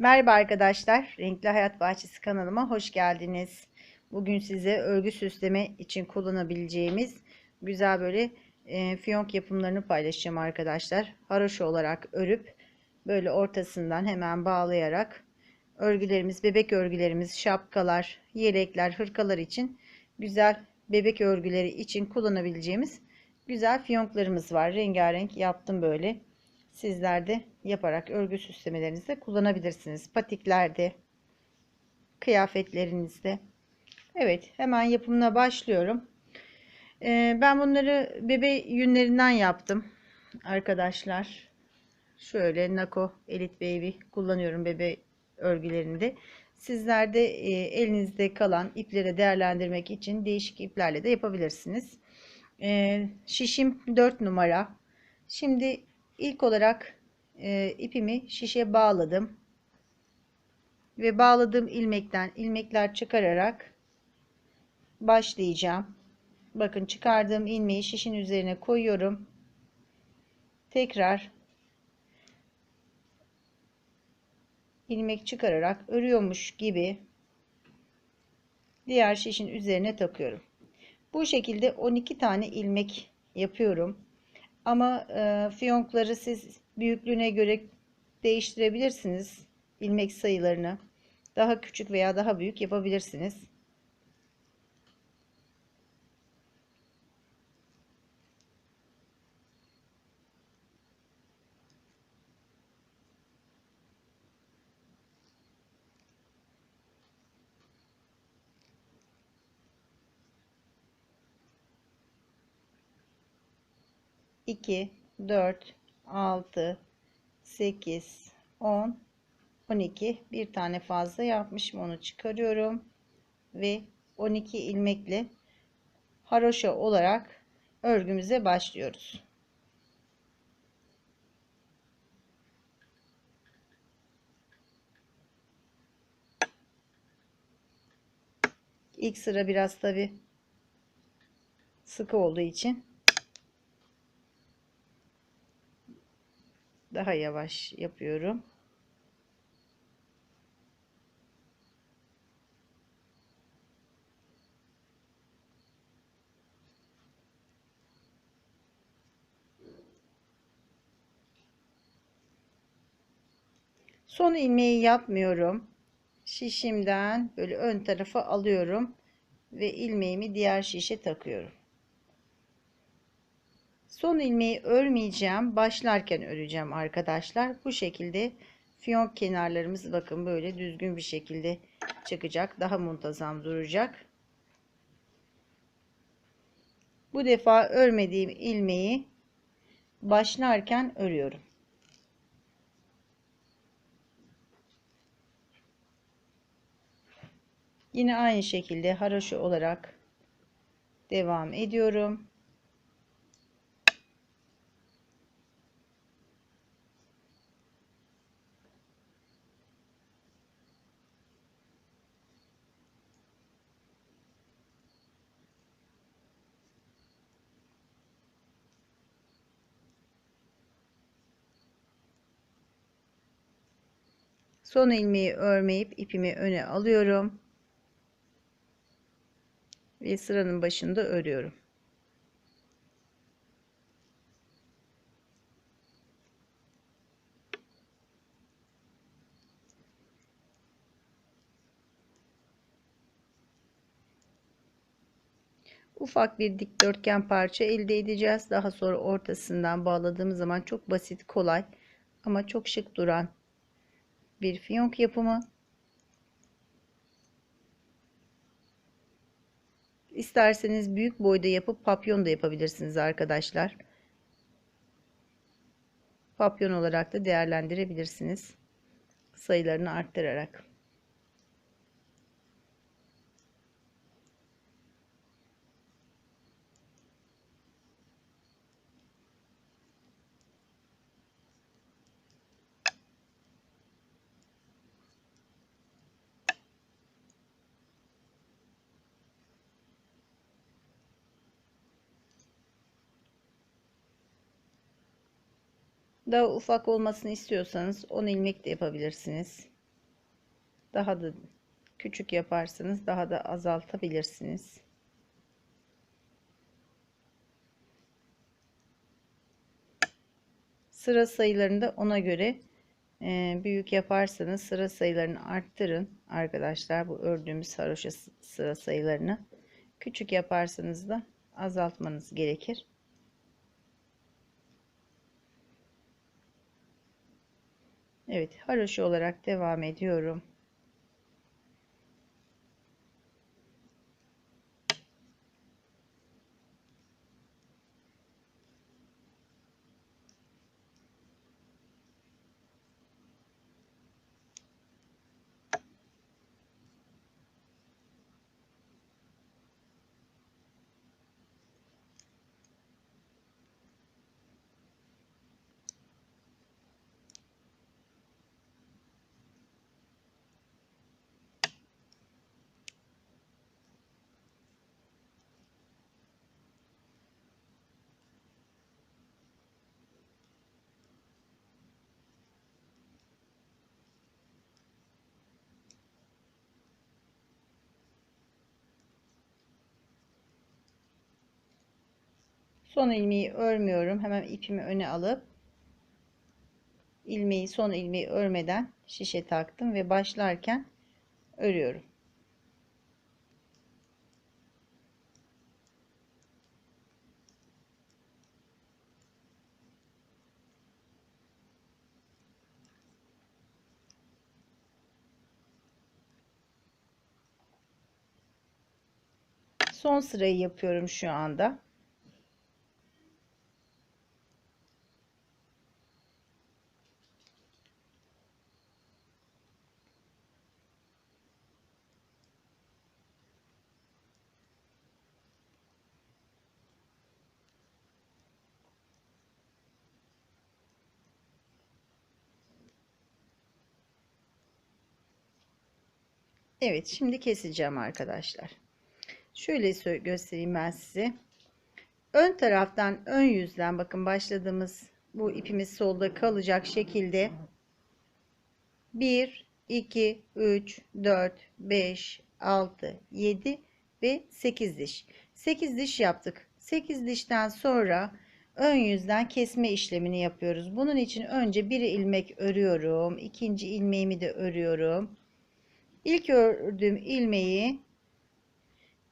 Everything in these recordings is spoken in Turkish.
Merhaba arkadaşlar, Renkli Hayat Bahçesi kanalıma hoş geldiniz. Bugün size örgü süsleme için kullanabileceğimiz güzel böyle e, fiyonk yapımlarını paylaşacağım arkadaşlar. Haroşa olarak örüp böyle ortasından hemen bağlayarak örgülerimiz, bebek örgülerimiz, şapkalar, yelekler, hırkalar için güzel bebek örgüleri için kullanabileceğimiz güzel fiyonklarımız var. Rengarenk yaptım böyle. Sizler de yaparak örgü süslemelerinizde kullanabilirsiniz. Patiklerde, kıyafetlerinizde. Evet hemen yapımına başlıyorum. Ee, ben bunları bebe yünlerinden yaptım arkadaşlar. Şöyle Nako Elite Baby kullanıyorum bebe örgülerinde. Sizler de e, elinizde kalan ipleri değerlendirmek için değişik iplerle de yapabilirsiniz. E, şişim 4 numara. Şimdi ilk olarak e, ipimi şişe bağladım. Ve bağladığım ilmekten ilmekler çıkararak başlayacağım. Bakın çıkardığım ilmeği şişin üzerine koyuyorum. Tekrar ilmek çıkararak örüyormuş gibi diğer şişin üzerine takıyorum. Bu şekilde 12 tane ilmek yapıyorum. Ama e, fiyonkları siz büyüklüğüne göre değiştirebilirsiniz. ilmek sayılarını daha küçük veya daha büyük yapabilirsiniz. İki, dört, altı, sekiz, on, on iki. Bir tane fazla yapmışım. Onu çıkarıyorum. Ve 12 ilmekle haroşa olarak örgümüze başlıyoruz. İlk sıra biraz tabi sıkı olduğu için daha yavaş yapıyorum. Son ilmeği yapmıyorum. Şişimden böyle ön tarafa alıyorum ve ilmeğimi diğer şişe takıyorum. Son ilmeği örmeyeceğim. Başlarken öreceğim arkadaşlar. Bu şekilde fiyonk kenarlarımız bakın böyle düzgün bir şekilde çıkacak. Daha muntazam duracak. Bu defa örmediğim ilmeği başlarken örüyorum. Yine aynı şekilde haroşa olarak devam ediyorum. Son ilmeği örmeyip ipimi öne alıyorum. Ve sıranın başında örüyorum. ufak bir dikdörtgen parça elde edeceğiz. Daha sonra ortasından bağladığımız zaman çok basit, kolay ama çok şık duran bir fiyonk yapımı. İsterseniz büyük boyda yapıp papyon da yapabilirsiniz arkadaşlar. Papyon olarak da değerlendirebilirsiniz. Sayılarını arttırarak. Daha ufak olmasını istiyorsanız 10 ilmek de yapabilirsiniz. Daha da küçük yaparsanız daha da azaltabilirsiniz. Sıra sayılarını da ona göre e, büyük yaparsanız sıra sayılarını arttırın arkadaşlar. Bu ördüğümüz haroşa sıra sayılarını. Küçük yaparsanız da azaltmanız gerekir. Evet, haroşa olarak devam ediyorum. Son ilmeği örmüyorum. Hemen ipimi öne alıp ilmeği son ilmeği örmeden şişe taktım ve başlarken örüyorum. Son sırayı yapıyorum şu anda. Evet şimdi keseceğim arkadaşlar. Şöyle göstereyim ben size. Ön taraftan ön yüzden bakın başladığımız bu ipimiz solda kalacak şekilde. 1 2 3 4 5 6 7 ve 8 diş. 8 diş yaptık. 8 dişten sonra ön yüzden kesme işlemini yapıyoruz. Bunun için önce bir ilmek örüyorum. İkinci ilmeğimi de örüyorum İlk ördüğüm ilmeği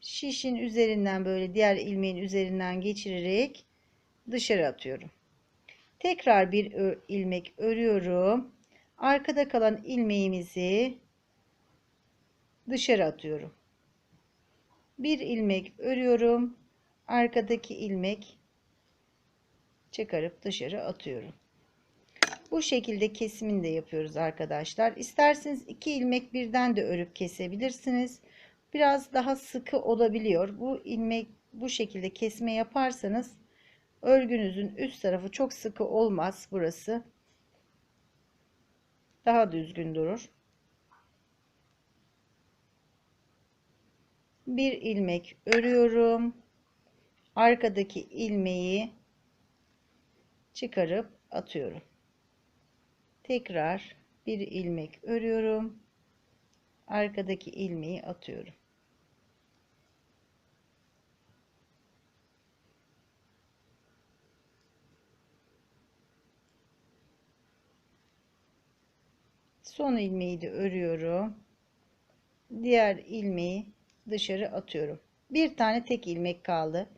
şişin üzerinden böyle diğer ilmeğin üzerinden geçirerek dışarı atıyorum. Tekrar bir ilmek örüyorum. Arkada kalan ilmeğimizi dışarı atıyorum. Bir ilmek örüyorum. Arkadaki ilmek çıkarıp dışarı atıyorum. Bu şekilde kesimini de yapıyoruz arkadaşlar. İsterseniz iki ilmek birden de örüp kesebilirsiniz. Biraz daha sıkı olabiliyor. Bu ilmek bu şekilde kesme yaparsanız örgünüzün üst tarafı çok sıkı olmaz burası. Daha düzgün durur. Bir ilmek örüyorum. Arkadaki ilmeği çıkarıp atıyorum tekrar bir ilmek örüyorum. Arkadaki ilmeği atıyorum. Son ilmeği de örüyorum. Diğer ilmeği dışarı atıyorum. Bir tane tek ilmek kaldı.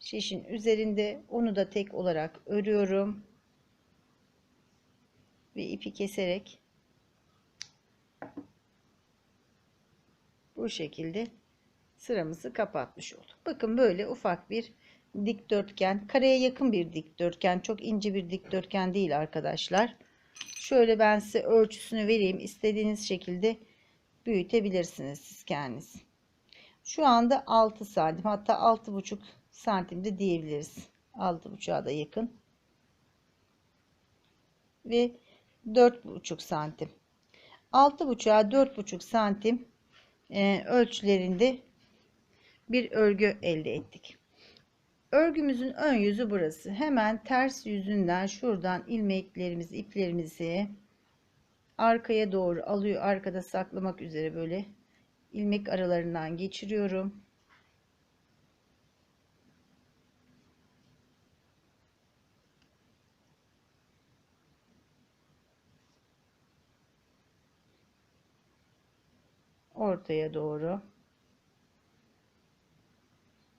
Şişin üzerinde onu da tek olarak örüyorum ve ipi keserek bu şekilde sıramızı kapatmış olduk. Bakın böyle ufak bir dikdörtgen, kareye yakın bir dikdörtgen, çok ince bir dikdörtgen değil arkadaşlar. Şöyle ben size ölçüsünü vereyim. İstediğiniz şekilde büyütebilirsiniz siz kendiniz. Şu anda 6 santim hatta 6,5 santimde diyebiliriz. 6,5'a da yakın. Ve 4,5 santim. 6,5'a 4,5 santim e, ölçülerinde bir örgü elde ettik. Örgümüzün ön yüzü burası. Hemen ters yüzünden şuradan ilmeklerimizi, iplerimizi arkaya doğru alıyor arkada saklamak üzere böyle ilmek aralarından geçiriyorum. Ortaya doğru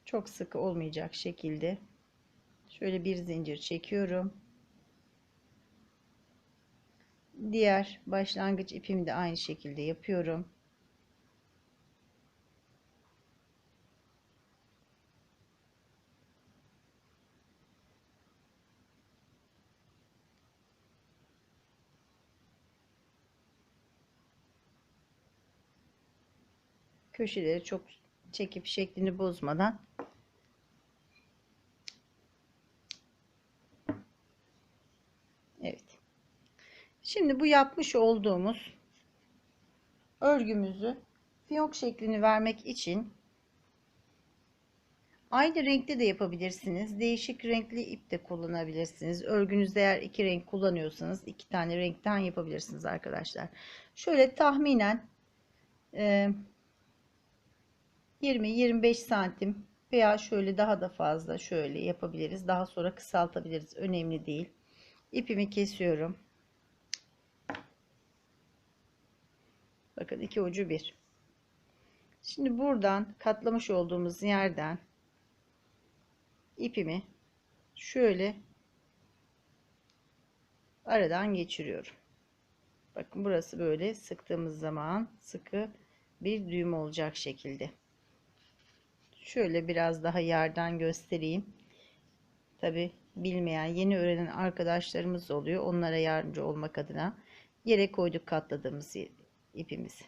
çok sıkı olmayacak şekilde şöyle bir zincir çekiyorum. Diğer başlangıç ipimi de aynı şekilde yapıyorum. Köşeleri çok çekip şeklini bozmadan Evet. Şimdi bu yapmış olduğumuz örgümüzü fiyonk şeklini vermek için aynı renkte de yapabilirsiniz. Değişik renkli ip de kullanabilirsiniz. Örgünüzde eğer iki renk kullanıyorsanız iki tane renkten yapabilirsiniz arkadaşlar. Şöyle tahminen e, 20-25 santim veya şöyle daha da fazla şöyle yapabiliriz. Daha sonra kısaltabiliriz. Önemli değil. İpimi kesiyorum. Bakın iki ucu bir. Şimdi buradan katlamış olduğumuz yerden ipimi şöyle aradan geçiriyorum. Bakın burası böyle sıktığımız zaman sıkı bir düğüm olacak şekilde. Şöyle biraz daha yerden göstereyim. Tabi bilmeyen yeni öğrenen arkadaşlarımız oluyor. Onlara yardımcı olmak adına yere koyduk katladığımız ipimizi.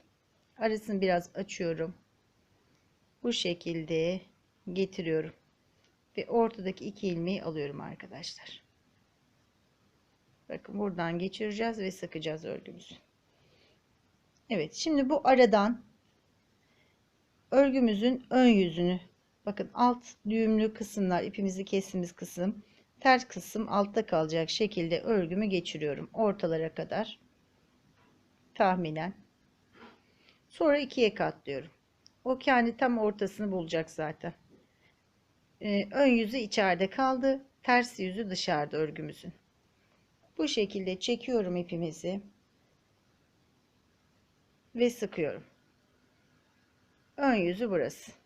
Arasını biraz açıyorum. Bu şekilde getiriyorum. Ve ortadaki iki ilmeği alıyorum arkadaşlar. Bakın buradan geçireceğiz ve sıkacağız örgümüzü. Evet şimdi bu aradan örgümüzün ön yüzünü bakın alt düğümlü kısımlar ipimizi kestiğimiz kısım ters kısım altta kalacak şekilde örgümü geçiriyorum. Ortalara kadar tahminen. Sonra ikiye katlıyorum. O kendi tam ortasını bulacak zaten. Ee, ön yüzü içeride kaldı ters yüzü dışarıda örgümüzün. Bu şekilde çekiyorum ipimizi ve sıkıyorum. Ön yüzü burası.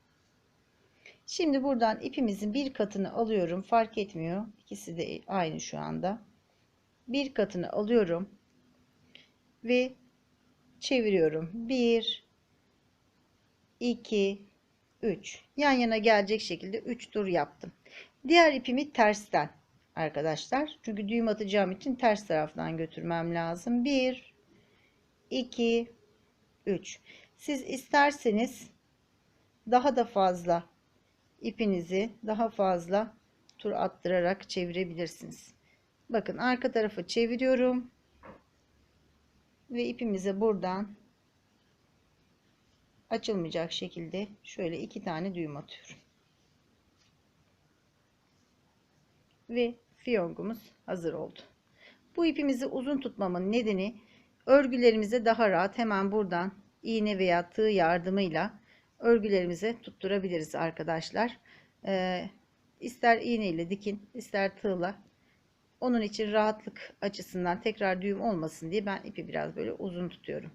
Şimdi buradan ipimizin bir katını alıyorum. Fark etmiyor. İkisi de aynı şu anda. Bir katını alıyorum. Ve çeviriyorum. 1 2 3 yan yana gelecek şekilde 3 tur yaptım. Diğer ipimi tersten arkadaşlar. Çünkü düğüm atacağım için ters taraftan götürmem lazım. 1 2 3 Siz isterseniz daha da fazla ipinizi daha fazla tur attırarak çevirebilirsiniz. Bakın arka tarafı çeviriyorum. Ve ipimize buradan açılmayacak şekilde şöyle iki tane düğüm atıyorum. Ve fiyongumuz hazır oldu. Bu ipimizi uzun tutmamın nedeni örgülerimize daha rahat hemen buradan iğne veya tığ yardımıyla örgülerimize tutturabiliriz arkadaşlar. Ee, ister iğne ile dikin ister tığla. Onun için rahatlık açısından tekrar düğüm olmasın diye ben ipi biraz böyle uzun tutuyorum.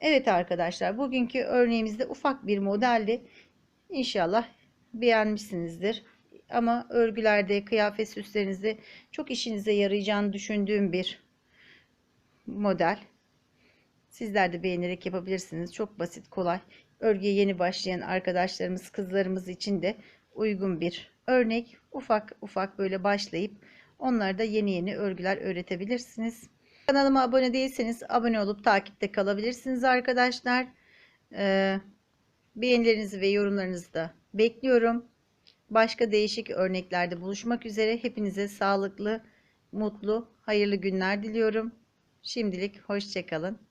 Evet arkadaşlar bugünkü örneğimizde ufak bir modeldi. İnşallah beğenmişsinizdir. Ama örgülerde, kıyafet süslerinizde çok işinize yarayacağını düşündüğüm bir model. Sizler de beğenerek yapabilirsiniz. Çok basit, kolay örgüye yeni başlayan arkadaşlarımız, kızlarımız için de uygun bir örnek. Ufak ufak böyle başlayıp onlara da yeni yeni örgüler öğretebilirsiniz. Kanalıma abone değilseniz abone olup takipte kalabilirsiniz arkadaşlar. Ee, beğenilerinizi ve yorumlarınızı da bekliyorum. Başka değişik örneklerde buluşmak üzere. Hepinize sağlıklı, mutlu, hayırlı günler diliyorum. Şimdilik hoşçakalın.